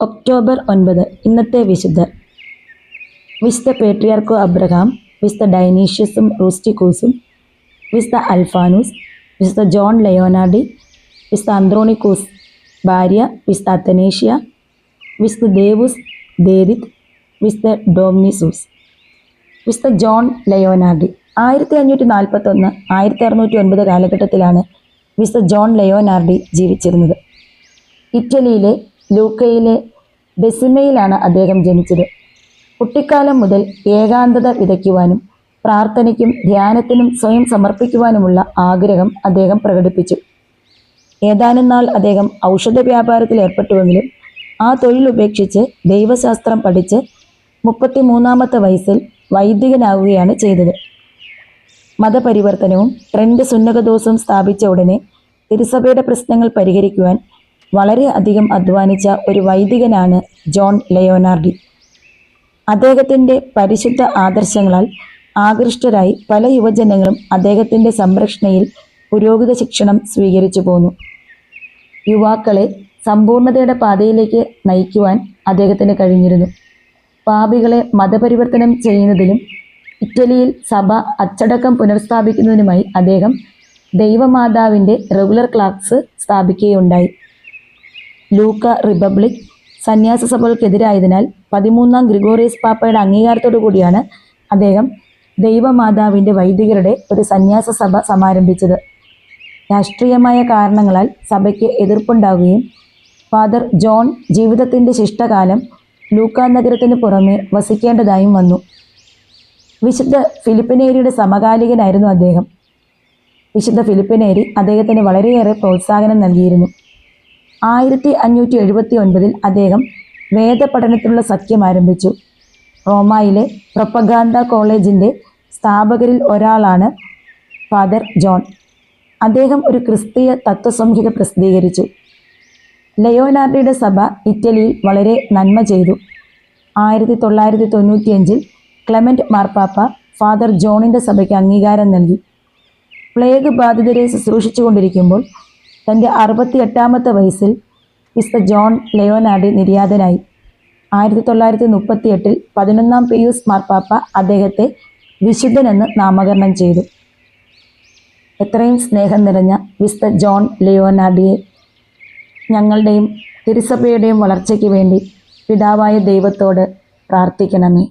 October ഒൻപത് ഇന്നത്തെ വിശുദ്ധർ വിശുദ്ധ പേട്രിയാർക്കോ അബ്രഹാം വിശുദ്ധ ഡൈനീഷ്യസും റൂസ്റ്റിക്കൂസും വിശുദ്ധ അൽഫാനൂസ് വിശുദ്ധ ജോൺ ലയോനാർഡി വിശുദ്ധ അന്ത്രോണിക്കൂസ് ഭാര്യ വിശുദ്ധ അത്തനേഷ്യ വിശുദ്ധ ദേവുസ് ദേരിത് വിശുദ്ധ ഡോമിനിസൂസ്. വിശുദ്ധ ജോൺ ലയോനാർഡി ആയിരത്തി അഞ്ഞൂറ്റി നാൽപ്പത്തൊന്ന് ആയിരത്തി അറുന്നൂറ്റി ഒൻപത് കാലഘട്ടത്തിലാണ് വിശുദ്ധ ജോൺ ലയോനാർഡി ജീവിച്ചിരുന്നത്. ഇറ്റലിയിലെ ലൂക്കയിലെ ബെസിമയിലാണ് അദ്ദേഹം ജനിച്ചത്. കുട്ടിക്കാലം മുതൽ ഏകാന്തത വിതയ്ക്കുവാനും പ്രാർത്ഥനയ്ക്കും ധ്യാനത്തിനും സ്വയം സമർപ്പിക്കുവാനുമുള്ള ആഗ്രഹം അദ്ദേഹം പ്രകടിപ്പിച്ചു. ഏതാനും നാൾ അദ്ദേഹം ഔഷധ വ്യാപാരത്തിൽ ഏർപ്പെട്ടുവെങ്കിലും ആ തൊഴിൽ ഉപേക്ഷിച്ച് ദൈവശാസ്ത്രം പഠിച്ച് മുപ്പത്തിമൂന്നാമത്തെ വയസ്സിൽ വൈദികനാവുകയാണ് ചെയ്തത്. മതപരിവർത്തനവും ട്രെൻഡ് സുന്നകദോസും സ്ഥാപിച്ച ഉടനെ തിരുസഭയുടെ പ്രശ്നങ്ങൾ പരിഹരിക്കുവാൻ വളരെ അധികം അധ്വാനിച്ച ഒരു വൈദികനാണ് ജോൺ ലയോനാർഡി. അദ്ദേഹത്തിന്റെ പരിശുദ്ധ ആദർശങ്ങളാൽ ആകൃഷ്ടരായി പല യുവജനങ്ങളും അദ്ദേഹത്തിന്റെ സംരക്ഷണയിൽ പുരോഗത ശിക്ഷണം സ്വീകരിച്ചു പോന്നു. യുവാക്കളെ സമ്പൂർണതയുടെ പാതയിലേക്ക് നയിക്കുവാൻ അദ്ദേഹത്തിന് കഴിഞ്ഞിരുന്നു. പാപികളെ മതപരിവർത്തനം ചെയ്യുന്നതിലും ഇറ്റലിയിൽ സഭ അച്ചടക്കം പുനഃസ്ഥാപിക്കുന്നതിനുമായി അദ്ദേഹം ദൈവമാതാവിന്റെ റെഗുലർ ക്ലാസ് സ്ഥാപിക്കുകയുണ്ടായി. ലൂക്ക റിപ്പബ്ലിക് സന്യാസ സഭകൾക്കെതിരായതിനാൽ പതിമൂന്നാം ഗ്രിഗോറിയസ് പാപ്പയുടെ അംഗീകാരത്തോടു കൂടിയാണ് അദ്ദേഹം ദൈവമാതാവിന്റെ വൈദികരുടെ ഒരു സന്യാസ സഭ സമാരംഭിച്ചത്. രാഷ്ട്രീയമായ കാരണങ്ങളാൽ സഭയ്ക്ക് എതിർപ്പുണ്ടാവുകയും ഫാദർ ജോൺ ജീവിതത്തിന്റെ ശിഷ്ടകാലം ലൂക്ക നഗരത്തിന് പുറമെ വസിക്കേണ്ടതായും വന്നു. വിശുദ്ധ ഫിലിപ്പിനേരിയുടെ സമകാലികനായിരുന്നു അദ്ദേഹം. വിശുദ്ധ ഫിലിപ്പിനേരി അദ്ദേഹത്തിന് വളരെയേറെ പ്രോത്സാഹനം നൽകിയിരുന്നു. ആയിരത്തി അഞ്ഞൂറ്റി എഴുപത്തി ഒൻപതിൽ അദ്ദേഹം വേദപഠനത്തിനുള്ള സഖ്യം ആരംഭിച്ചു. റോമായിലെ പ്രൊപ്പഗാന്ത കോളേജിന്റെ സ്ഥാപകരിൽ ഒരാളാണ് ഫാദർ ജോൺ. അദ്ദേഹം ഒരു ക്രിസ്തീയ തത്വസംഹിത പ്രസിദ്ധീകരിച്ചു. ലയോനാർഡിയുടെ സഭ ഇറ്റലിയിൽ വളരെ നന്മ ചെയ്തു. ആയിരത്തി തൊള്ളായിരത്തി തൊണ്ണൂറ്റിയഞ്ചിൽ ക്ലെമന്റ് മാർപ്പാപ്പ ഫാദർ ജോണിന്റെ സഭയ്ക്ക് അംഗീകാരം നൽകി. പ്ലേഗ് ബാധിതരെ ശുശ്രൂഷിച്ചു കൊണ്ടിരിക്കുമ്പോൾ തന്റെ അറുപത്തി എട്ടാമത്തെ വയസ്സിൽ മിസ്റ്റർ ജോൺ ലയോനാർഡ് നിര്യാതനായി. ആയിരത്തി തൊള്ളായിരത്തി മുപ്പത്തി എട്ടിൽ പതിനൊന്നാം പിയൂസ് മാർപ്പാപ്പ അദ്ദേഹത്തെ വിശുദ്ധനെന്ന് നാമകരണം ചെയ്തു. എത്രയും സ്നേഹം നിറഞ്ഞ മിസ്റ്റർ ജോൺ ലിയോനാർഡിയെ ഞങ്ങളുടെയും തിരുസഭയുടെയും വളർച്ചയ്ക്ക് വേണ്ടി പിതാവായ ദൈവത്തോട് പ്രാർത്ഥിക്കണമേ.